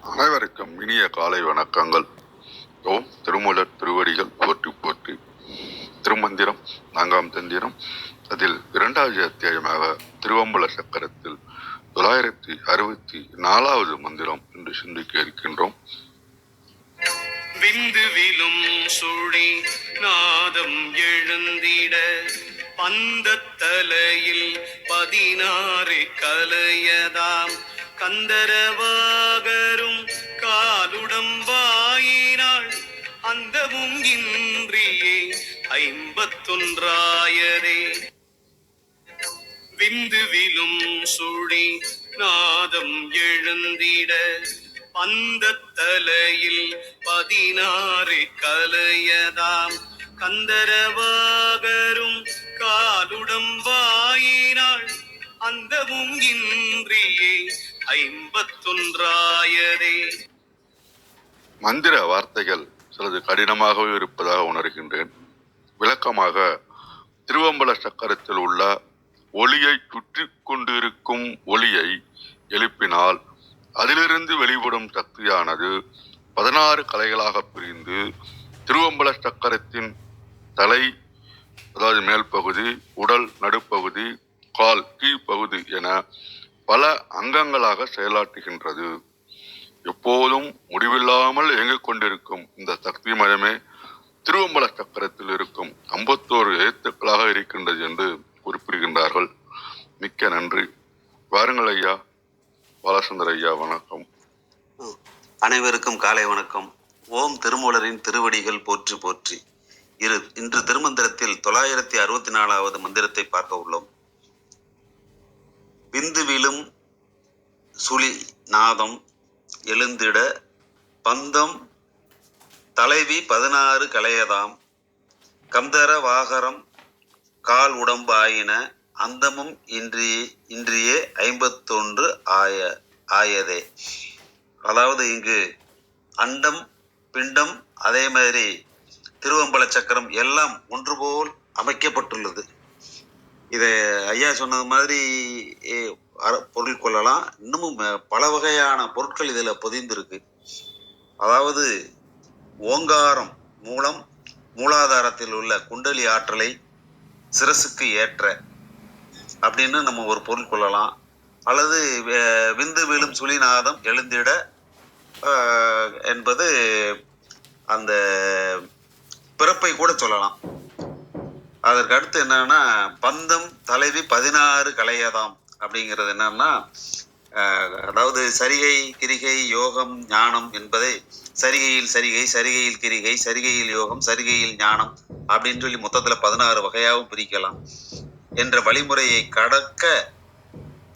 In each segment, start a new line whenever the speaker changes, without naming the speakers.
அனைவருக்கும் இனிய காலை வணக்கங்கள். ஓம் திருமூலர் திருவடிகள் போற்றி போற்றி. திருமந்திரம் நான்காம் தந்திரம் அதில் இரண்டாவது அத்தியாயமாக திருவம்பல சக்கரத்தில் தொள்ளாயிரத்தி அறுபத்தி நாலாவது மந்திரம் என்று சிந்திக்க இருக்கின்றோம்.
விந்துவிலும் சுழி நாதம் எழுந்திட பந்த தலையில் பதினாறு கலையதாம். கந்தரவாகரும் காலுடம்பாயினாள் அந்தமும் இன்றியே ஐம்பத்தொன்றாயரே விந்துவிலும் சுழி நாதம் எழுந்திட பந்த தலையில் பதினாறு கலையதாம். கந்தரவாகரும் காலுடம்பாயினாள் அந்தமும் இன்றியே ஐம்பத்தொன்றாயரே
மந்திர வார்த்தைகள் சிலது கடினமாகவே இருப்பதாக உணர்கின்றேன். விளக்கமாக திருவம்பல சக்கரத்தில் உள்ள ஒளியை சுற்றி கொண்டிருக்கும் ஒளியை எழுப்பினால் அதிலிருந்து வெளிப்படும் சக்தியானது பதினாறு கலைகளாக பிரிந்து திருவம்பல சக்கரத்தின் தலை அதாவது மேல் பகுதி உடல் நடுப்பகுதி கால் கீழ்ப்பகுதி என பல அங்கங்களாக செயலாற்றுகின்றது. எப்போதும் முடிவில்லாமல் இயங்கிக் கொண்டிருக்கும் இந்த சக்தி மயமே திருவம்பல சக்கரத்தில் இருக்கும் ஐம்பத்தோரு எழுத்துக்களாக இருக்கின்றது என்று குறிப்பிடுகின்றார்கள். மிக்க நன்றி. வாருங்கள் ஐயா. பாலசுந்தர் ஐயா வணக்கம்.
அனைவருக்கும் காலை வணக்கம். ஓம் திருமூலரின் திருவடிகள் போற்றி போற்றி. இரு இன்று திருமந்திரத்தில் தொள்ளாயிரத்தி அறுபத்தி நாலாவது மந்திரத்தை பார்க்க உள்ளோம். விந்துவிலும் சுழி நாதம் எழுந்திட பந்தம் தலைவி பதினாறு கலையதாம் கந்தர வாகரம் கால் உடம்பு ஆயின அந்தமும் இன்றியே இன்றியே ஐம்பத்தொன்று ஆய ஆயதே. அதாவது இங்கு அண்டம் பிண்டம் அதே மாதிரி திருவம்பல சக்கரம் எல்லாம் ஒன்று போல் அமைக்கப்பட்டுள்ளது. இதை ஐயா சொன்னது மாதிரி பொருள் கொள்ளலாம். இன்னமும் பல வகையான பொருட்கள் இதில் பொதிந்திருக்கு. அதாவது ஓங்காரம் மூலம் மூலாதாரத்தில் உள்ள குண்டலி ஆற்றலை சிரசுக்கு ஏற்ற அப்படின்னு நம்ம ஒரு பொருள் கொள்ளலாம். அல்லது விந்து விழும் சுழிநாதம் எழுந்திட என்பது அந்த பிறப்பை கூட சொல்லலாம். அதற்கு அடுத்து என்னன்னா பந்தம் தலைவி பதினாறு கலையதாம் அப்படிங்கிறது என்னன்னா அதாவது சரிகை கிரிகை யோகம் ஞானம் என்பதை சரிகையில் சரிகை சரிகையில் கிரிகை சரிகையில் யோகம் சரிகையில் ஞானம் அப்படின்னு சொல்லி மொத்தத்துல பதினாறு வகையாகவும் பிரிக்கலாம். என்ற வழிமுறையை கடக்க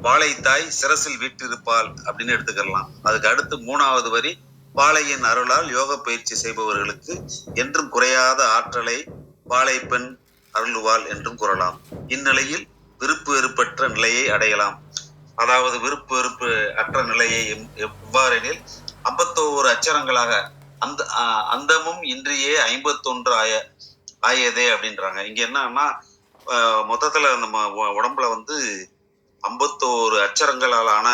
வாழைத்தாய் சிரசில் வீட்டிருப்பாள் அப்படின்னு எடுத்துக்கலாம். அதுக்கு அடுத்து மூணாவது வரி பாளையின் அருளால் யோக பயிற்சி செய்பவர்களுக்கு என்றும் குறையாத ஆற்றலை பாளைப்பெண் அருள்வாள் என்றும் கூறலாம். இந்நிலையில் விருப்பு வெறுப்பற்ற நிலையை அடையலாம். அதாவது விருப்பு வெறுப்பு அற்ற நிலையை எம்- எவ்வாறெனில் ஐம்பத்தோரு அச்சரங்களாக அந்த அந்தமும் இன்றியே ஐம்பத்தொன்று ஆய ஆயதே அப்படின்றாங்க. இங்க என்னன்னா மொத்தத்துல நம்ம உடம்புல வந்து ஐம்பத்தோரு அச்சரங்களாலான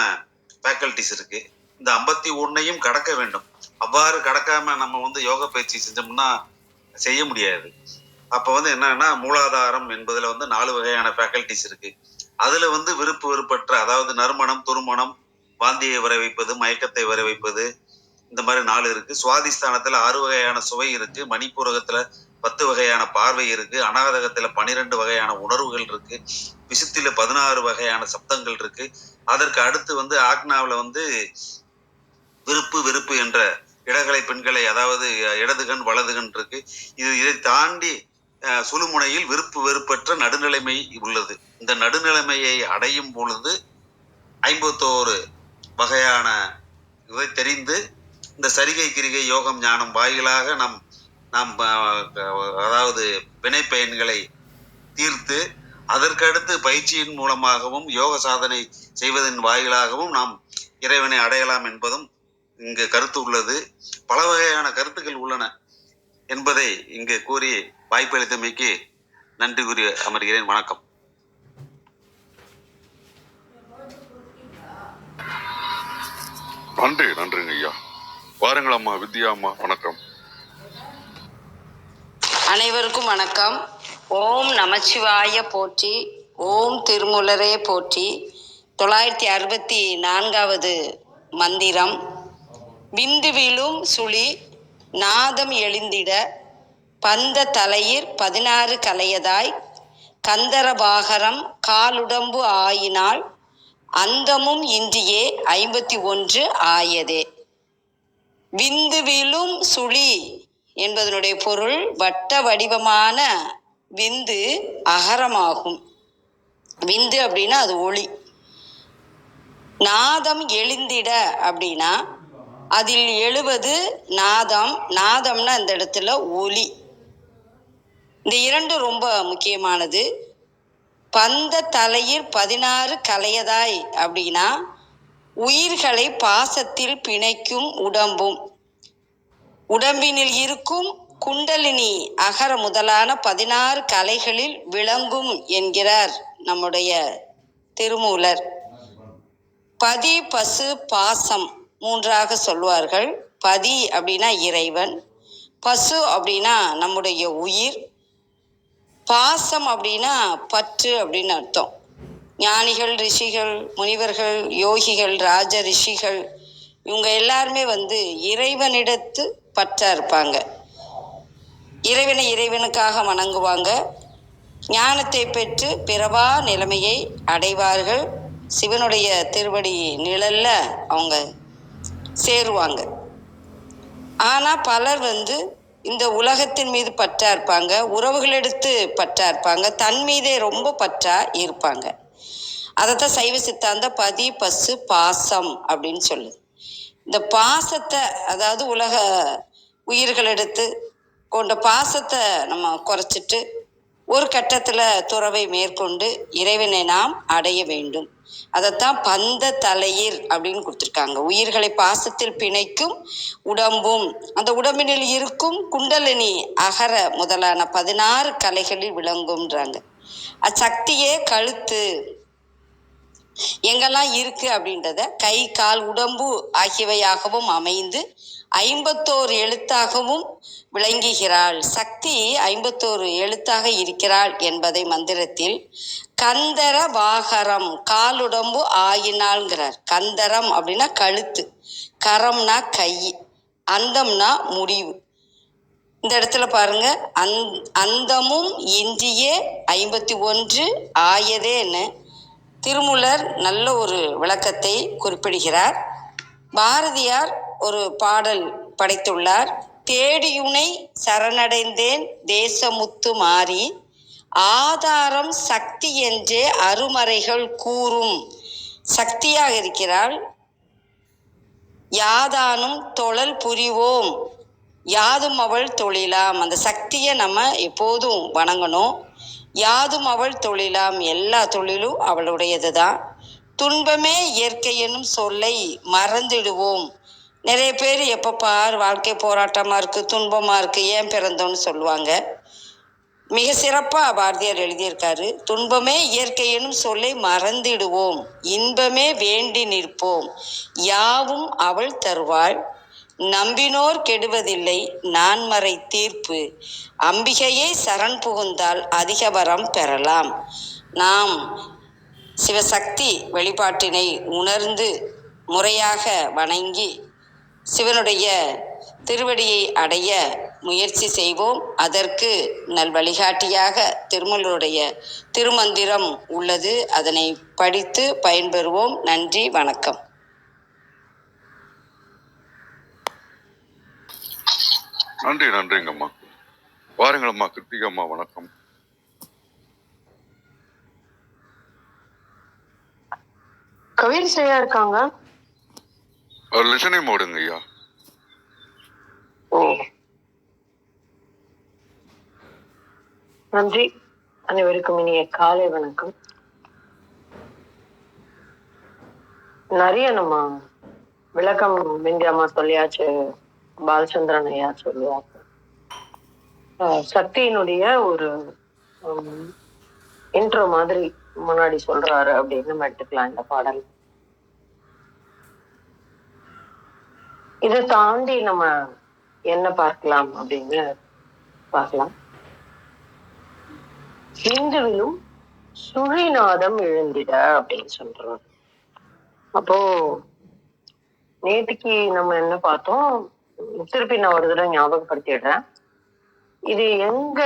ஃபேக்கல்டிஸ் இருக்கு. இந்த ஐம்பத்தி ஒன்னையும் கடக்க வேண்டும். அவ்வாறு கடக்காம நம்ம வந்து யோக பயிற்சி செஞ்சோம்னா செய்ய முடியாது. அப்ப வந்து என்னன்னா மூலாதாரம் என்பதுல வந்து நாலு வகையான ஃபேக்கல்டிஸ் இருக்கு. அதுல வந்து விருப்பு வெறுப்பற்ற அதாவது நறுமணம் துருமணம் வாந்தியை வர வைப்பது மயக்கத்தை வர வைப்பது இந்த மாதிரி நாலு இருக்கு. சுவாதிஸ்தானத்துல ஆறு வகையான சுவை இருக்கு. மணிப்பூரகத்துல பத்து வகையான பார்வை இருக்கு. அநாதகத்துல பனிரெண்டு வகையான உணர்வுகள் இருக்கு. விசுத்தில பதினாறு வகையான சப்தங்கள் இருக்கு. அதற்கு அடுத்து வந்து ஆக்னாவில் வந்து விருப்பு வெறுப்பு என்ற இடங்களை பெண்களை அதாவது இடதுகண் வலதுகண் இருக்கு. இது இதை தாண்டி சுழுமுனையில் விருப்பு வெறுப்பற்ற நடுநிலைமை உள்ளது. இந்த நடுநிலைமையை அடையும் பொழுது ஐம்பத்தோரு வகையான இதை தெரிந்து இந்த சரிகை கிரிகை யோகம் ஞானம் வாயிலாக நம் நாம் அதாவது வினை பயன்களை தீர்த்து அதற்கடுத்து பயிற்சியின் மூலமாகவும் யோக சாதனை செய்வதன் வாயிலாகவும் நாம் இறைவனை அடையலாம் என்பதும் இங்கு கருத்து உள்ளது. பல வகையான கருத்துக்கள் உள்ளன என்பதை இங்கு கூறி வாய்ப்பளித்தமைக்கு நன்றி கூறி அமர்கிறேன். வணக்கம்.
நன்றி நன்றிங்க ஐயா. வாருங்கள் அம்மா வித்யா அம்மா வணக்கம்.
அனைவருக்கும் வணக்கம். ஓம் நமச்சிவாய போற்றி ஓம் திருமுலரே போற்றி. தொள்ளாயிரத்தி அறுபத்தி நான்காவது மந்திரம். விந்துவிலும் சுழி நாதம் எழுந்திட பந்த தலையிற் பதினாறு கலையதாய் கந்தரபாகரம் காலுடம்பு ஆயினால் அந்தமும் இன்றியே ஐம்பத்தி ஒன்று ஆயதே. விந்து விழும் சுழி என்பதனுடைய பொருள் வட்ட வடிவமான விந்து அகரமாகும். விந்து அப்படின்னா அது ஒளி. நாதம் எழுந்திட அப்படின்னா அதில் எழுவது நாதம். நாதம்னா இந்த இடத்துல ஒலி இந்த இரண்டு ரொம்ப முக்கியமானது. பந்த தலையில் பதினாறு கலையதாய் அப்படின்னா உயிர்களை பாசத்தில் பிணைக்கும் உடம்பும். உடம்பினில் இருக்கும் குண்டலினி அகர முதலான பதினாறு கலைகளில் விளங்கும் என்கிறார் நம்முடைய திருமூலர். பதி பசு பாசம். மூன்றாக சொல்வார்கள். பதி அப்படின்னா இறைவன். பசு அப்படின்னா நம்முடைய உயிர். பாசம் அப்படின்னா பற்று அப்படின்னு அர்த்தம். ஞானிகள் ரிஷிகள் முனிவர்கள் யோகிகள் ராஜ ரிஷிகள் இவங்க எல்லாருமே வந்து இறைவனிடத்து பற்றா இருப்பாங்க. இறைவனை இறைவனுக்காக வணங்குவாங்க. ஞானத்தை பெற்று பிறவா நிலைமையை அடைவார்கள். சிவனுடைய திருவடி நிழல்ல அவங்க சேருவாங்க. ஆனால் பலர் வந்து இந்த உலகத்தின் மீது பற்றா இருப்பாங்க உறவுகளெடுத்து பற்றா இருப்பாங்க தன் மீதே ரொம்ப பற்றா இருப்பாங்க. அதைத்தான் சைவ சித்தாந்த பதி பசு பாசம் அப்படின்னு சொல்லுது. இந்த பாசத்தை அதாவது உலக உயிர்கள் எடுத்து கொண்ட பாசத்தை நம்ம குறைச்சிட்டு ஒரு கட்டத்தில் துறவை மேற்கொண்டு இறைவனை நாம் அடைய வேண்டும். அதைத்தான் பந்த தலையீர் அப்படின்னு கொடுத்துருக்காங்க. உயிர்களை பாசத்தில் பிணைக்கும் உடம்பும் அந்த உடம்பினில் இருக்கும் குண்டலினி அகர முதலான பதினாறு கலைகளில் விளங்கும்ன்றாங்க. அச்சக்தியே கழுத்து எங்கெல்லாம் இருக்கு அப்படின்றத கை கால் உடம்பு ஆகியவையாகவும் அமைந்து ஐம்பத்தோரு எழுத்தாகவும் விளங்குகிறாள். சக்தி ஐம்பத்தோரு எழுத்தாக இருக்கிறாள் என்பதை மந்திரத்தில் கந்தர வாகரம் காலுடம்பு ஆயினாள்ங்கிறார். கந்தரம் அப்படின்னா கழுத்து கரம்னா கை அந்தம்னா முடிவு. இந்த இடத்துல பாருங்க அந் அந்தமும் இன்றியே ஐம்பத்தி ஒன்று ஆயதேன்னு திருமூலர் நல்ல ஒரு விளக்கத்தை குறிப்பிடுகிறார். பாரதியார் ஒரு பாடல் படைத்துள்ளார். தேடியுனை சரணடைந்தேன் தேசமுத்து மாறி ஆதாரம் சக்தி என்றே அருமறைகள் கூறும் சக்தியாக இருக்கிறாள். யாதானும் தொழல் புரிவோம் யாதும் அவள் தொழிலாம் அந்த சக்தியை நம்ம எப்போதும் வணங்கணும். யாதும் அவள் தொழிலாம். எல்லா தொழிலும் அவளுடையது தான் துன்பமே இயற்கை எனும் சொல்லை மறந்துடுவோம். நிறைய பேர் எப்போ பார் வாழ்க்கை போராட்டமாக இருக்குது துன்பமாக இருக்குது ஏன் பிறந்தோன்னு சொல்லுவாங்க. மிக சிறப்பாக பாரதியார் எழுதியிருக்காரு துன்பமே இயற்கை எனும் சொல்லை மறந்திடுவோம். இன்பமே வேண்டி நிற்போம். யாவும் அவள் தருவாள். நம்பினோர் கெடுவதில்லை நான்மறை தீர்ப்பு. அம்பிகையை சரண் புகுந்தால் அதிக வரம் பெறலாம். நாம் சிவசக்தி வழிபாட்டினை உணர்ந்து முறையாக வணங்கி சிவனுடைய திருவடியை அடைய முயற்சி செய்வோம். அதற்கு நல் வழிகாட்டியாக திருமலருடைய திருமந்திரம் உள்ளது. அதனை படித்து பயன்பெறுவோம். நன்றி வணக்கம்.
நன்றி நன்றிங்க அம்மா. வாருங்கள் அம்மா கிருத்திகா அம்மா வணக்கம்.
கவிரிசையா இருக்காங்க.
ஒரு லிசனை மோடுங்க ஐயா.
ஓ. நன்றி. அனைவருக்கும் இனிய காலை வணக்கம். நிறைய நம்ம விளக்கம் விந்தியாமா சொல்லியாச்சு. பாலச்சந்திரன் ஐயா சொல்லுவாங்க. சக்தியினுடைய ஒரு இன்ட்ரோ மாதிரி முன்னாடி சொல்றாரு அப்படின்னு நம்ம எடுத்துக்கலாம் இந்த பாடல். இதை தாண்டி நம்ம என்ன பார்க்கலாம் அப்படின்னு பார்க்கலாம். இந்துவிலும் சுழிநாதம் எழுந்திட அப்படின்னு சொல்றாரு. அப்போ நேற்றுக்கு நம்ம என்ன பார்த்தோம்? திருப்பி நான் ஒரு தடவை ஞாபகப்படுத்திடுறேன். இது எங்க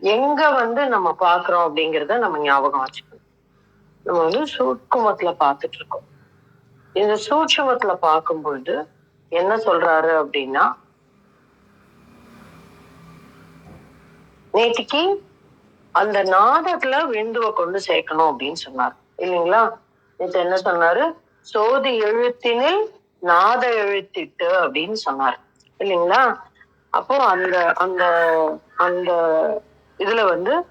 எங்க வந்து நம்ம பாக்குறோம் அப்படிங்கறத நம்ம ஞாபகம் வச்சுக்கணும். நம்ம வந்து சூட்குமத்துல பாத்துட்டு இருக்கோம் இந்த சூட்சுமத்துல பார்க்கும்பொழுது என்ன சொல்றாரு அப்படின்னா நேற்றுக்கு அந்த நாதத்துல விந்துவை கொண்டு சேர்க்கணும் அப்படின்னு சொன்னார். இல்லைங்களா? நேற்று என்ன சொன்னாரு? சோதி எழுத்தினில் நாத எழுத்திட்டு அப்படின்னு சொன்னார். இல்லைங்களா? அப்போ அந்த அந்த அந்த இதுல வந்து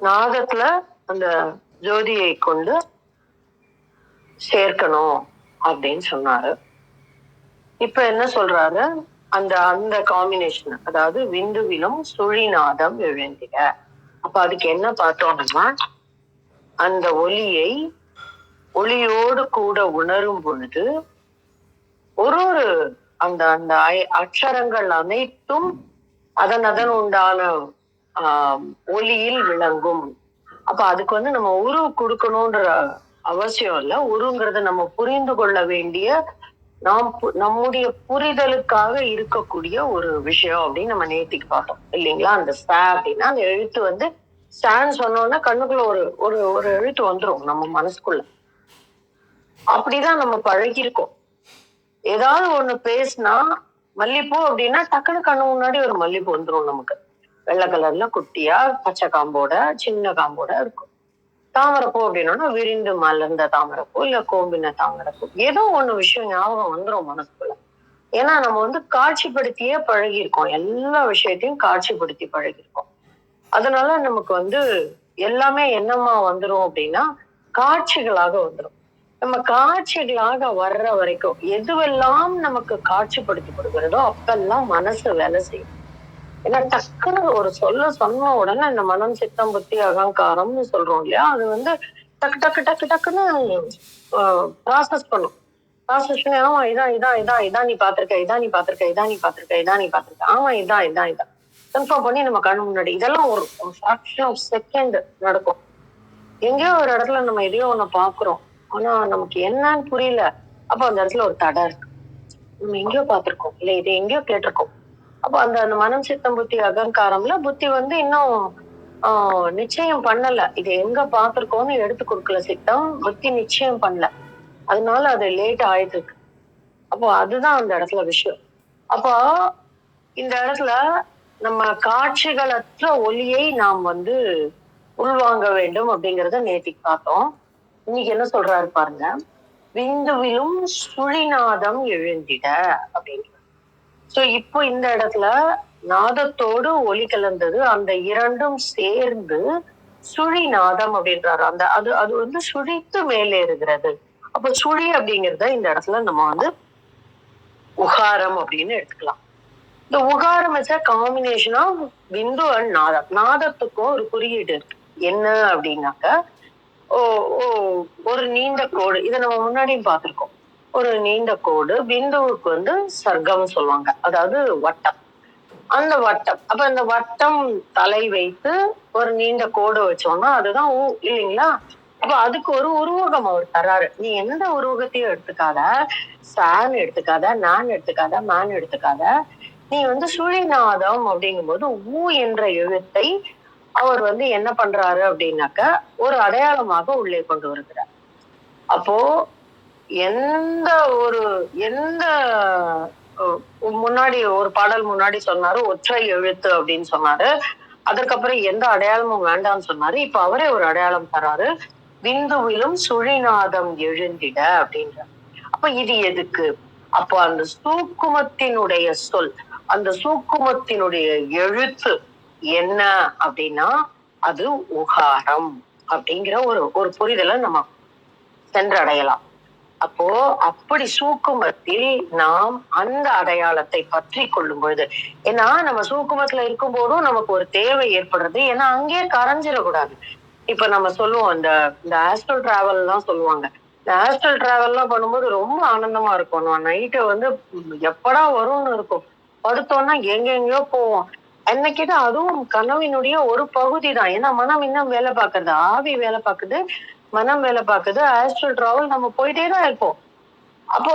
நாதத்துல அந்த ஜோதியை கொண்டு சேர்க்கணும் அப்படின்னு சொன்னாரு. இப்ப என்ன சொல்றாரு? அந்த அந்த காம்பினேஷன் அதாவது விந்துவிலும் சுழிநாதம் எழுந்திட அப்ப அதுக்கு என்ன பார்த்தோம்னா அந்த ஒலியை ஒளியோடு கூட உணரும் பொழுது ஒரு ஒரு அந்த அந்த அக்ஷரங்கள் அனைத்தும் அதன் அதன் உண்டான ஆஹ், ஒலியில் விளங்கும். அப்ப அதுக்கு வந்து நம்ம உரு கொடுக்கணும்ன்ற அவசியம் இல்ல. உருங்கிறத நம்ம புரிந்து கொள்ள வேண்டிய நாம் பு- நம்முடைய புரிதலுக்காக இருக்கக்கூடிய ஒரு விஷயம் அப்படின்னு நம்ம நேத்திக்கு பார்த்தோம். இல்லைங்களா? அந்த ச அப்படின்னா அந்த எழுத்து வந்து சான்னு சொன்னோம்னா கண்ணுக்குள்ள ஒரு ஒரு ஒரு எழுத்து வந்துரும் நம்ம மனசுக்குள்ள. அப்படிதான் நம்ம பழகிருக்கோம் ஏதாவது ஒண்ணு பேசினா மல்லிப்பூ அப்படின்னா டக்குனு கண்ணு முன்னாடி ஒரு மல்லிப்பூ வந்துரும் நமக்கு. வெள்ளை கலர்ல குட்டியா பச்சை காம்போட சின்ன காம்போட இருக்கும். தாமரைப்பூ அப்படின்னா விரிந்து மலர்ந்த தாமரைப்பூ இல்ல கோம்பின தாமரைப்பூ. ஏதோ ஒண்ணு விஷயம் ஞாபகம் வந்துரும் மனசுக்குள்ள. ஏன்னா நம்ம வந்து காட்சிப்படுத்தியே பழகியிருக்கோம். எல்லா விஷயத்தையும் காட்சிப்படுத்தி பழகியிருக்கோம். அதனால நமக்கு வந்து எல்லாமே என்னமா வந்துரும் அப்படின்னா காட்சிகளாக வந்துரும். நம்ம காட்சிகளாக வர்ற வரைக்கும் எதுவெல்லாம் நமக்கு காட்சிப்படுத்தி கொடுக்கிறதோ அப்பெல்லாம் மனசு வேலை செய்யும். ஏன்னா டக்குன்னு ஒரு சொல்ல சொன்ன உடனே இந்த மனம் சித்தம் புத்தி அகங்காரம்னு சொல்றோம் இல்லையா? அது வந்து டக்கு டக்கு டக்கு டக்குன்னு ப்ராசஸ் பண்ணும். ப்ராசஸ் பண்ணி ஆமா இதான் இதான் இதான் இதான் நீ பாத்திருக்க இதான் நீ பாத்திருக்க இதான் நீ பாத்திருக்க இதான் நீ பாத்திருக்க ஆமா இதான் இதான் இதான் கன்ஃபார்ம் பண்ணி நம்ம கண்ணு முன்னாடி இதெல்லாம் ஒரு ஃபிராக்ஷன் ஆஃப் செகண்ட் நடக்கும். எங்கேயோ ஒரு இடத்துல நம்ம எதையோ ஒண்ணு பாக்குறோம் ஆனா நமக்கு என்னன்னு புரியல. அப்ப அந்த இடத்துல ஒரு தடை இருக்கு. நம்ம எங்கேயோ பார்த்திருக்கோம். இல்ல இது எங்கேயோ கேட்டிருக்கோம். அப்போ அந்த அந்த மனம் சித்தம் புத்தி அகங்காரம்ல புத்தி வந்து இன்னும் ஆஹ் நிச்சயம் பண்ணல. இது எங்க பார்த்திருக்கோம்னு எடுத்து கொடுக்கல சித்தம். புத்தி நிச்சயம் பண்ணல. அதனால அது லேட் ஆயிட்டு இருக்கு அப்போ அதுதான் அந்த இடத்துல விஷயம். அப்போ இந்த இடத்துல நம்ம காட்சிகளற்ற ஒளியை நாம் வந்து உள்வாங்க வேண்டும் அப்படிங்கறத நேத்திக்கு பார்த்தோம். இன்னைக்கு என்ன சொல்றாரு பாருங்க. விந்துவிலும் சுழிநாதம் எழுந்திட அப்படின்னு. சோ இப்போ இந்த இடத்துல நாதத்தோடு ஒலி கலந்தது அந்த இரண்டும் சேர்ந்து சுழிநாதம் அப்படின்றாரு. அந்த அது அது வந்து சுழித்து மேலே இருக்கிறது. அப்ப சுழி அப்படிங்கறத இந்த இடத்துல நம்ம வந்து உகாரம் அப்படின்னு எடுத்துக்கலாம். இந்த உகாரம் வச்சா காம்பினேஷன் ஆஃப் விந்து அண்ட் நாதம். நாதத்துக்கும் ஒரு குறியீடு இருக்கு. என்ன அப்படின்னாக்க ஓ ஓ ஒரு நீண்ட கோடு. இதை நம்ம முன்னாடியும் பார்த்துருக்கோம். ஒரு நீண்ட கோடு பிந்துவுக்கு வந்து சர்க்கம் சொல்லுவாங்க. அதாவது வட்டம். அந்த வட்டம். அப்ப அந்த வட்டம் தலை வைத்து ஒரு நீண்ட கோடு வச்சோம்னா அதுதான் ஊ இல்லைங்களா? அப்ப அதுக்கு ஒரு உருவகம் அவர் தராரு. நீ எந்த உருவகத்தையும் எடுத்துக்காத. சான் எடுத்துக்காத நான் எடுத்துக்காத மேன் எடுத்துக்காத. நீ வந்து சுழிநாதம் அப்படிங்கும் போது ஊ என்ற எழுத்தை அவர் வந்து என்ன பண்றாரு அப்படின்னாக்க ஒரு அடையாளமாக உள்ளே கொண்டு வருகிறார். அப்போ எந்த ஒரு எந்த முன்னாடி ஒரு பாடல் முன்னாடி சொன்னாரு ஒற்றை எழுத்து அப்படின்னு சொன்னாரு. அதற்கப்புறம் எந்த அடையாளமும் வேண்டாம்னு சொன்னாரு. இப்ப அவரே ஒரு அடையாளம் தராரு. விந்துவிலும் சுழிநாதம் எழுந்திட அப்படின்ற அப்ப இது எதுக்கு? அப்போ அந்த சூக்குமத்தினுடைய சொல் அந்த சூக்குமத்தினுடைய எழுத்து என்ன அப்படின்னா அது உகாரம் அப்படிங்கிற ஒரு ஒரு புரிதலை நம்ம சென்றடையலாம். அப்போ அப்படி சூக்குமத்தில் நாம் அந்த அடையாளத்தை பற்றி கொள்ளும் பொழுது ஏன்னா நம்ம சூக்குமத்துல இருக்கும் போதும் நமக்கு ஒரு தேவை ஏற்படுறது ஏன்னா அங்கேயே கரைஞ்சிடக்கூடாது. இப்ப நம்ம சொல்லுவோம் இந்த இந்த ஆஸ்ட்ரல் டிராவல் எல்லாம் சொல்லுவாங்க. இந்த ஆஸ்ட்ரல் டிராவல்லாம் பண்ணும்போது ரொம்ப ஆனந்தமா இருக்கும். நான் நைட்டு வந்து எப்படா வரும்னு இருக்கும். படுத்தோம்னா எங்கெங்கயோ போவோம். என்னைக்கிட்ட அதுவும் கனவினுடைய ஒரு பகுதி தான் ஏன்னா மனம் இன்னும் வேலை பார்க்கறது ஆவி வேலை பார்க்குது. மனம் வேலை பார்க்குது. ஆஸ்ட்ரல் டிராவல் நம்ம போயிட்டே தான் இருப்போம். அப்போ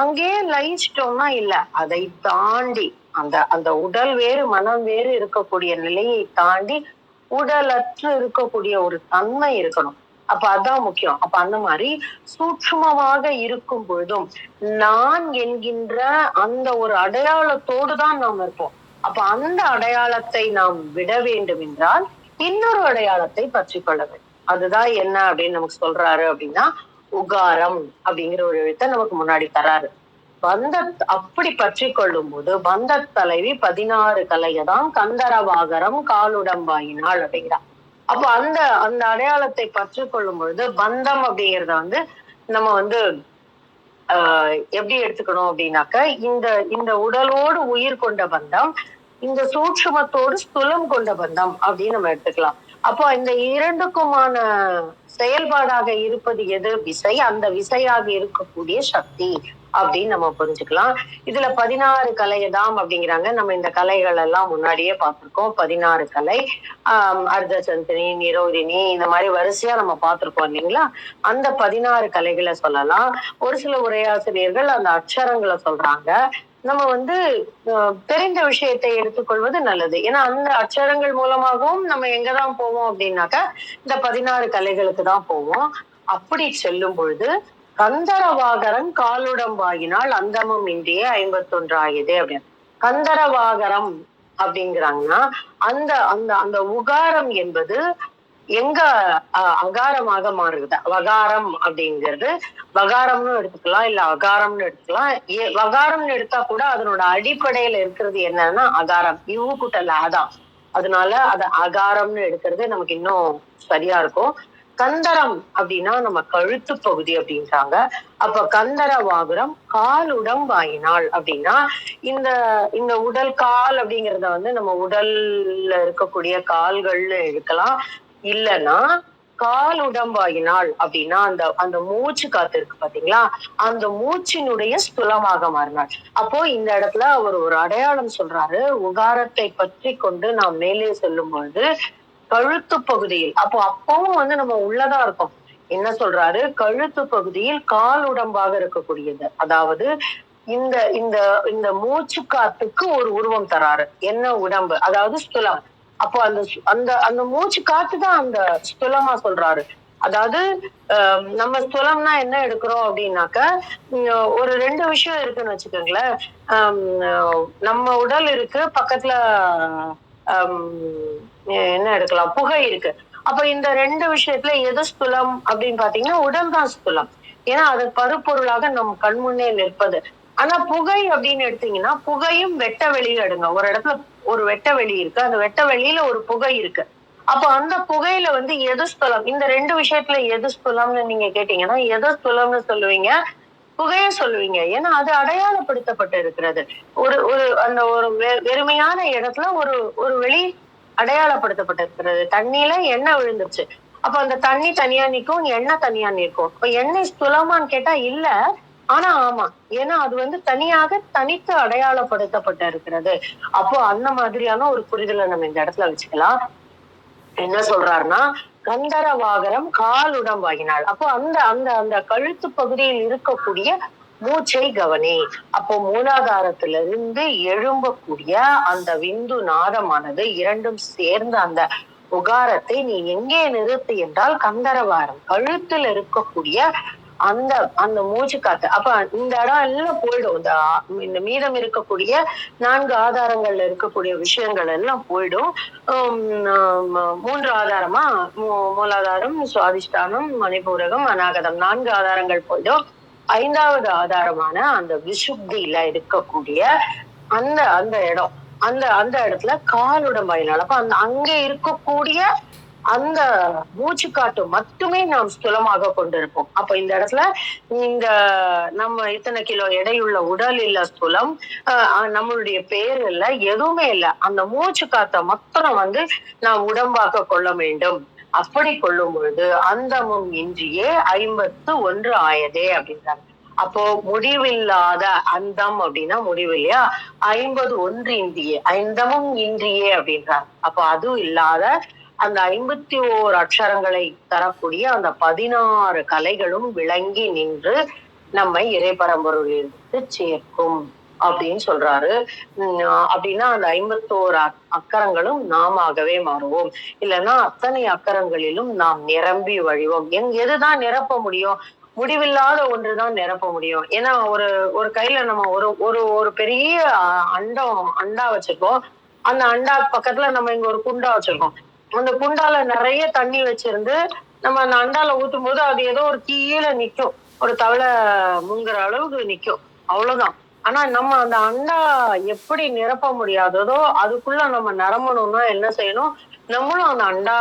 அங்கேயே லயிச்சிட்டோம்னா இல்ல. அதை தாண்டி அந்த அந்த உடல் வேறு மனம் வேறு இருக்கக்கூடிய நிலையை தாண்டி உடலற்று இருக்கக்கூடிய ஒரு தன்மை இருக்கணும். அப்ப அதான் முக்கியம். அப்ப அந்த மாதிரி சூட்சுமமாக இருக்கும் பொழுதும் நான் என்கின்ற அந்த ஒரு அடையாளத்தோடு தான் நாம் இருப்போம். அப்ப அந்த அடையாளத்தை நாம் விட வேண்டும் என்றால் இன்னொரு அடையாளத்தை பற்றி கொள்ள வேண்டும். அதுதான் என்ன அப்படின்னு நமக்கு சொல்றாரு அப்படின்னா உகாரம் அப்படிங்கிற ஒரு எழுத்தை நமக்கு முன்னாடி தராரு. பந்த அப்படி பற்றி கொள்ளும் போது பந்த தலைவி பதினாறு கலையதான் கந்தரவாகரம் காலுடம்பாயினாள் அப்படிங்கிறா. அப்ப அந்த அந்த அடையாளத்தை பற்றி கொள்ளும் பொழுது பந்தம் அப்படிங்கிறத வந்து நம்ம வந்து எப்படி எடுத்துக்கணும் அப்படின்னாக்க இந்த இந்த உடலோடு உயிர் கொண்ட பந்தம் இந்த சூட்சுமத்தோடு ஸ்துலம் கொண்ட பந்தம் அப்படின்னு நம்ம எடுத்துக்கலாம். அப்போ இந்த இரண்டுக்குமான செயல்பாடாக இருப்பது எது? விசை. அந்த விசையாக இருக்கக்கூடிய சக்தி. அப்படின்னு நம்ம புரிஞ்சுக்கலாம். இதுல பதினாறு கலையதாம் அப்படிங்கிறாங்க. நம்ம இந்த கலைகள் எல்லாம் முன்னாடியே பார்த்திருக்கோம். பதினாறு கலை. ஆஹ் அர்த்தசந்தினி நிரோதினி இந்த மாதிரி வரிசையா நம்ம பார்த்திருக்கோம் இல்லைங்களா? அந்த பதினாறு கலைகளை சொல்லலாம். ஒரு சில உரையாசிரியர்கள் அந்த அக்ஷரங்களை சொல்றாங்க. நம்ம வந்து தெரிந்த விஷயத்தை எடுத்துக்கொள்வது நல்லது. ஏன்னா அந்த அச்சரங்கள் மூலமாகவும் நம்ம எங்கதான் போவோம் அப்படின்னாக்கா இந்த பதினாறு கலைகளுக்கு தான் போவோம். அப்படி செல்லும் பொழுது கந்தரவாகரன் காலுடம்பாயினால் அந்தமும் இன்றியே ஐம்பத்தொன்றாயுது அப்படின்னு. கந்தரவாகரம் அப்படிங்கிறாங்கன்னா அந்த அந்த அந்த உகாரம் என்பது எங்க அஹ், அகாரமாக மாறுது. வகாரம் அப்படிங்கிறது வகாரம்னு எடுத்துக்கலாம் இல்ல அகாரம்னு எடுத்துக்கலாம். ஏ- வகாரம்னு எடுத்தா கூட அதனோட அடிப்படையில இருக்கிறது என்னன்னா அகாரம். இவ்வு கூட்டல அதான். அதனால அத அகாரம்னு எடுக்கிறது நமக்கு இன்னும் சரியா இருக்கும். கந்தரம் அப்படின்னா நம்ம கழுத்து பகுதி அப்படின்றாங்க. அப்ப கந்தர வாகுரம் கால் உடம்பாயினால் அப்படின்னா இந்த இந்த உடல் கால் அப்படிங்கறத வந்து நம்ம உடல்ல இருக்கக்கூடிய கால்கள்னு எடுக்கலாம். இல்லைன்னா கால் உடம்பாயினால் அப்படின்னா அந்த அந்த மூச்சு காத்து இருக்கு பாத்தீங்களா? அந்த மூச்சினுடைய ஸ்துலமாக மாறினாள் அப்போ இந்த இடத்துல அவர் ஒரு அடையாளம் சொல்றாரு. உகாரத்தை பற்றி கொண்டு நாம் மேலே செல்லும் பொழுது கழுத்து பகுதியில். அப்போ அப்பவும் வந்து நம்ம உள்ளதா இருக்கோம் என்ன சொல்றாரு? கழுத்து பகுதியில் கால் உடம்பாக இருக்கக்கூடியது. அதாவது இந்த இந்த இந்த மூச்சு காத்துக்கு ஒரு உருவம் தராரு. என்ன உடம்பு? அதாவது ஸ்துலம். அப்போ அந்த அந்த அந்த மூச்சு காத்து தான் அந்த ஸ்துலமா சொல்றாரு. அதாவது ஆஹ் நம்ம ஸ்துலம்னா என்ன எடுக்கிறோம் அப்படின்னாக்க ஒரு ரெண்டு விஷயம் இருக்குன்னு வச்சுக்கோங்களேன். நம்ம உடல் இருக்கு பக்கத்துல என்ன எடுக்கலாம் புகை இருக்கு. அப்ப இந்த ரெண்டு விஷயத்துல எது ஸ்துலம் அப்படின்னு பாத்தீங்கன்னா உடல் தான் ஸ்துலம். ஏன்னா அது பருப்பொருளாக நம் கண்முன்னே நிற்பது. ஆனா புகை அப்படின்னு எடுத்தீங்கன்னா புகையும் வெட்ட வெளியும் எடுங்க. ஒரு இடத்துல ஒரு வெட்ட வெளி இருக்கு. அந்த வெட்ட வெளியில ஒரு புகை இருக்கு. அப்ப அந்த புகையில வந்து எது ஸ்துலம்? இந்த ரெண்டு விஷயத்துல எது ஸ்துலம்னு நீங்க கேட்டீங்கன்னா எது ஸ்துலம்னு சொல்லுவீங்க புகைய சொல்லுவீங்க. ஏன்னா அது அடையாளப்படுத்தப்பட்டு இருக்கிறது. ஒரு ஒரு அந்த ஒரு வெறுமையான இடத்துல ஒரு ஒரு வெளி அடையாளப்படுத்தப்பட்டிருக்கிறது. தண்ணியில எண்ணெய் விழுந்துருச்சு. அப்ப அந்த தண்ணி தனியா நிற்கும் எண்ணெய் தனியா நிற்கும். இப்ப எண்ணெய் ஸ்துலமான்னு கேட்டா இல்ல. ஆனா ஆமா. ஏன்னா அது வந்து தனியாக தனித்து அடையாளப்படுத்தப்பட்டு இருக்கிறது அப்போ அந்த மாதிரியான ஒரு புரிதலை நம்ம இந்த இடத்துல வச்சுக்கலாம். என்ன சொல்றாருன்னா கந்தரவாகரம் கால் வாங்கினாள் அப்போ அந்த அந்த அந்த கழுத்து பகுதியில் இருக்கக்கூடிய மூச்சை கவனி. அப்போ மூலாதாரத்திலிருந்து எழும்பக்கூடிய அந்த விந்து நாதமானது இரண்டும் சேர்ந்த அந்த உகாரத்தை நீ எங்கே நிறுத்து என்றால் கந்தரவாரம் கழுத்தில் இருக்கக்கூடிய அந்த அந்த மூச்சு காத்து. அப்ப இந்த இடம் எல்லாம் போயிடும். இந்த இந்த மீதம் இருக்கக்கூடிய நான்கு ஆதாரங்கள்ல இருக்கக்கூடிய விஷயங்கள் எல்லாம் போயிடும். உம் மூன்று ஆதாரமா? மூ- மூலாதாரம் சுவாதிஷ்டானம் மணிபூரகம் அநாகதம். நான்கு ஆதாரங்கள் போயிடும். ஐந்தாவது ஆதாரமான அந்த விசுப்தியில இருக்கக்கூடிய அந்த அந்த இடம் அந்த அந்த இடத்துல காலுடம்பாயினால் நடக்கும் அந்த அங்க இருக்கக்கூடிய அந்த மூச்சுக்காட்டு மட்டுமே நாம் ஸ்துலமாக கொண்டிருப்போம். அப்ப இந்த இடத்துல இந்த நம்ம இத்தனை கிலோ எடையுள்ள உடல் இல்ல ஸ்துலம் ஆஹ் நம்மளுடைய பேர் இல்ல எதுவுமே இல்ல. அந்த மூச்சு காத்த மாத்திரம் வந்து நாம் உடம்பாக கொள்ள வேண்டும். அப்படி கொள்ளும் பொழுது அந்தமும் இன்றியே ஐம்பத்து ஒன்று ஆயதே அப்படின்றாங்க. அப்போ முடிவில்லாத அந்தம் அப்படின்னா முடிவு இல்லையா? ஐம்பது ஒன்று இந்தியே ஐந்தமும் இன்றியே அப்படின்றாங்க. அப்போ அதுவும் இல்லாத அந்த ஐம்பத்தி ஓர் அக்ஷரங்களை தரக்கூடிய அந்த பதினாறு கலைகளும் விளங்கி நின்று நம்மை இறைபரம்பொருளிலிருந்து சேர்க்கும். அப்படின்னு சொல்றாரு. உம் அப்படின்னா அந்த ஐம்பத்தோரு அக்- அக்கரங்களும் நாமாகவே மாறுவோம். இல்லைன்னா அத்தனை அக்கரங்களிலும் நாம் நிரம்பி வழிவோம். எங் எதுதான் நிரப்ப முடியும்? முடிவில்லாத ஒன்றுதான் நிரப்ப முடியும். ஏன்னா ஒரு ஒரு கையில நம்ம ஒரு ஒரு ஒரு பெரிய அண்டம் அண்டா வச்சிருக்கோம். அந்த அண்டா பக்கத்துல நம்ம இங்க ஒரு குண்டா வச்சிருக்கோம். அந்த குண்டால நிறைய தண்ணி வச்சிருந்து நம்ம அந்த அண்டால ஊத்தும் போது அது ஏதோ ஒரு கீழே நிக்கும். ஒரு தவளை முங்குற அளவுக்கு நிக்கும். அவ்வளவுதான். ஆனா நம்ம அந்த அண்டா எப்படி நிரப்ப முடியாததோ அதுக்குள்ள நம்ம நிரம்பணும்னா என்ன செய்யணும்? நம்மளும் அந்த அண்டா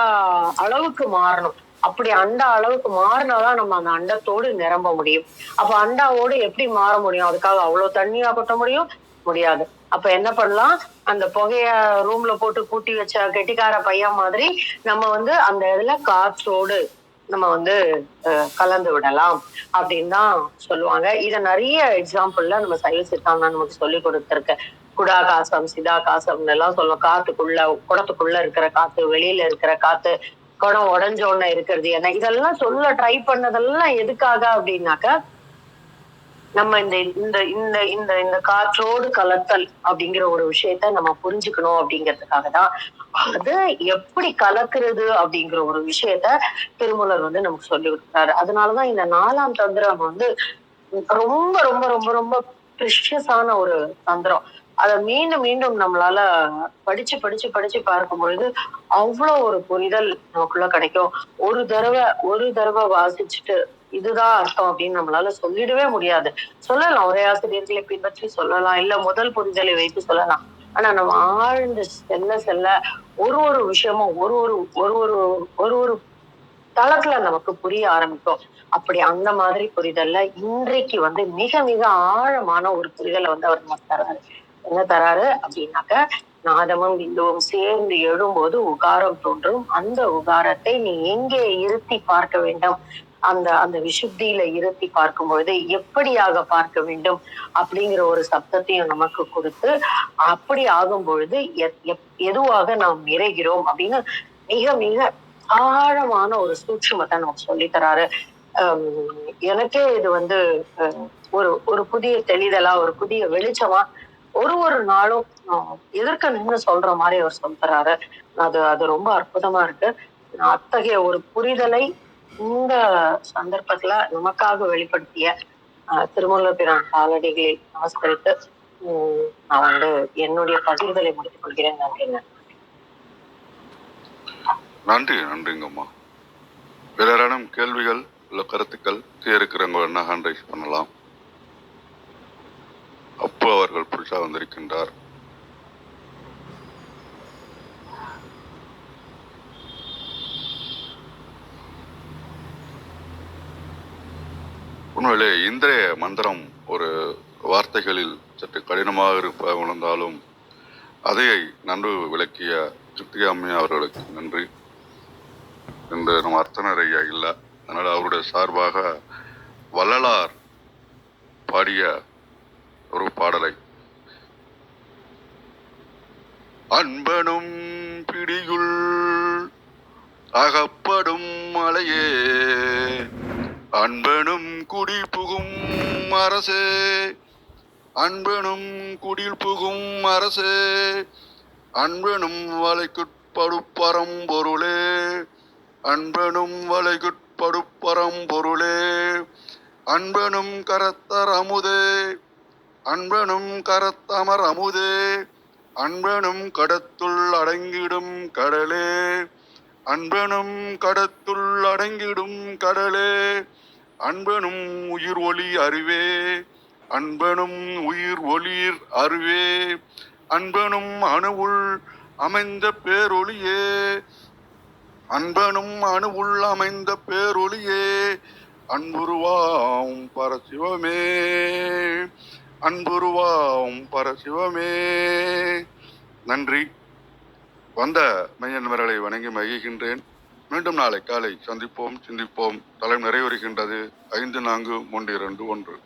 அளவுக்கு மாறணும். அப்படி அண்டா அளவுக்கு மாறினாதான் நம்ம அந்த அண்டத்தோடு நிரம்ப முடியும். அப்ப அண்டாவோடு எப்படி மாற முடியும்? அதுக்காக அவ்வளவு தண்ணியா கொட்ட முடியும்? முடியாது. அப்ப என்ன பண்ணலாம்? அந்த புகைய ரூம்ல போட்டு கூட்டி வச்ச கெட்டிக்கார பையன் மாதிரி நம்ம வந்து அந்த இதுல காற்றோடு நம்ம வந்து கலந்து விடலாம் அப்படின்னு தான் சொல்லுவாங்க. இத நிறைய எக்ஸாம்பிள்ல நம்ம சைவ சித்தாந்தம் நமக்கு சொல்லி கொடுத்துருக்கு. குடா காசம் சிதா காசம்னு எல்லாம் சொல்லுவோம். காத்துக்குள்ள குடத்துக்குள்ள இருக்கிற காத்து வெளியில இருக்கிற காத்து குடம் உடஞ்ச உடனே இருக்கிறது என்ன? இதெல்லாம் சொல்ல ட்ரை பண்ணதெல்லாம் எதுக்காக அப்படின்னாக்க நம்ம இந்த இந்த இந்த இந்த இந்த காற்றோடு கலத்தல் அப்படிங்கிற ஒரு விஷயத்த நம்ம புரிஞ்சுக்கணும் அப்படிங்கிறதுக்காக தான் அது எப்படி கலக்குறது அப்படிங்கிற ஒரு விஷயத்த திருமூலர் வந்து நமக்கு சொல்லி கொடுத்தாரு அதனாலதான் இந்த நாலாம் தந்திரம் வந்து ரொம்ப ரொம்ப ரொம்ப ரொம்ப ப்ரிஷியஸான ஒரு தந்திரம். அதை மீண்டும் மீண்டும் நம்மளால படிச்சு படிச்சு படிச்சு பார்க்கும் பொழுது அவ்வளவு ஒரு புரிதல் நமக்குள்ள கிடைக்கும். ஒரு தடவை ஒரு தடவை வாசிச்சுட்டு இதுதான் அர்த்தம் அப்படின்னு நம்மளால சொல்லிடவே முடியாது. சொல்லலாம். ஒரே ஆசிரியர்களை பின்பற்றி சொல்லலாம். இல்ல முதல் புரிதலை வைத்து சொல்லலாம். ஆனா நம்ம ஆழ்ந்து செல்ல செல்ல ஒரு ஒரு விஷயமும் ஒரு ஒரு ஒரு ஒரு ஒரு ஒரு தளத்துல நமக்கு புரிய ஆரம்பிக்கும். அப்படி அந்த மாதிரி புரிதல்ல இன்றைக்கு வந்து மிக மிக ஆழமான ஒரு புரிதலை வந்து அவர் நமக்கு தராரு. என்ன தராரு அப்படின்னாக்க நாதமும் பிந்துவும் சேர்ந்து எழும்போது உகாரம் தோன்றும். அந்த உகாரத்தை நீ எங்கே இருத்தி பார்க்க வேண்டும்? அந்த அந்த விசுத்தியில இருத்தி பார்க்கும் பொழுது எப்படியாக பார்க்க வேண்டும் அப்படிங்கிற ஒரு சப்தத்தையும் நமக்கு கொடுத்து அப்படி ஆகும் பொழுது எத்- எப்- எதுவாக நாம் இறைகிறோம் அப்படின்னு மிக மிக ஆழமான ஒரு சூட்சுமத்தை நமக்கு சொல்லித்தராரு எனக்கே இது வந்து ஒரு ஒரு புதிய தெளிதலா ஒரு புதிய வெளிச்சமா ஒரு ஒரு நாளும் எதிர்க்க நின்று சொல்ற மாதிரி அவர் சொல்றாரு அது அது ரொம்ப அற்புதமா இருக்கு. அத்தகைய ஒரு புரிதலை இந்த சந்தர்ப்பத்துல நமக்காக வெளிப்படுத்திய ஆஹ், பிரான் காலடிகளை நமஸ்கரித்து நான் வந்து என்னுடைய பகிர்தலை முடித்துக் கொள்கிறேன். நன்றிங்க
நன்றி. நன்றிங்கம்மா. வேற யாரானும் கேள்விகள் உள்ள கருத்துக்கள் இருக்கிறவங்க என்ன ஹேண்ட் ரைஸ் பண்ணலாம். அப்போ அவர்கள் புதுசா வந்திருக்கின்றார். உண்மையிலே இன்றைய மந்திரம் ஒரு வார்த்தைகளில் சற்று கடினமாக இருப்ப உணர்ந்தாலும் அதை நன்கு விளக்கிய சித்தியாமி அவர்களுக்கு நன்றி என்று நம்ம அர்த்தனர் ஐயா இல்லை. அதனால் அவருடைய சார்பாக வள்ளலார் பாடிய ஒரு பாடலை அன்பனும் பிடியுள் அகப்படும் மலையே அன்பனும் குடி புகும் அரசே அன்பனும் குடில் புகும் அரசே அன்பனும் வலைக்குட்படுப்பரம் பொருளே அன்பனும் வலைகுட்படுப்பரம் பொருளே அன்பனும் கரத்தர் அமுதே அன்பனும் கரத்தமர் அமுதே அன்பனும் கடத்துள் அடங்கிடும் கடலே அன்பனும் கடத்துள் அடங்கிடும் கடலே அன்பனும் உயிர் ஒளி அறிவே அன்பனும் உயிர் ஒளிர் அருவே அன்பனும் அணுவுள் அமைந்த பேரொளியே அன்பனும் அணுவுள் அமைந்த பேரொளியே அன்புருவாம் பரசிவமே அன்புருவாம் பரசிவமே. நன்றி. வந்த மையன்மர்களை வணங்கி மகிழ்கின்றேன். மீண்டும் நாளை காலை சந்திப்போம் சிந்திப்போம். தலை நிறைவுறுகின்றது. ஐந்து நான்கு மூன்று இரண்டு ஒன்று.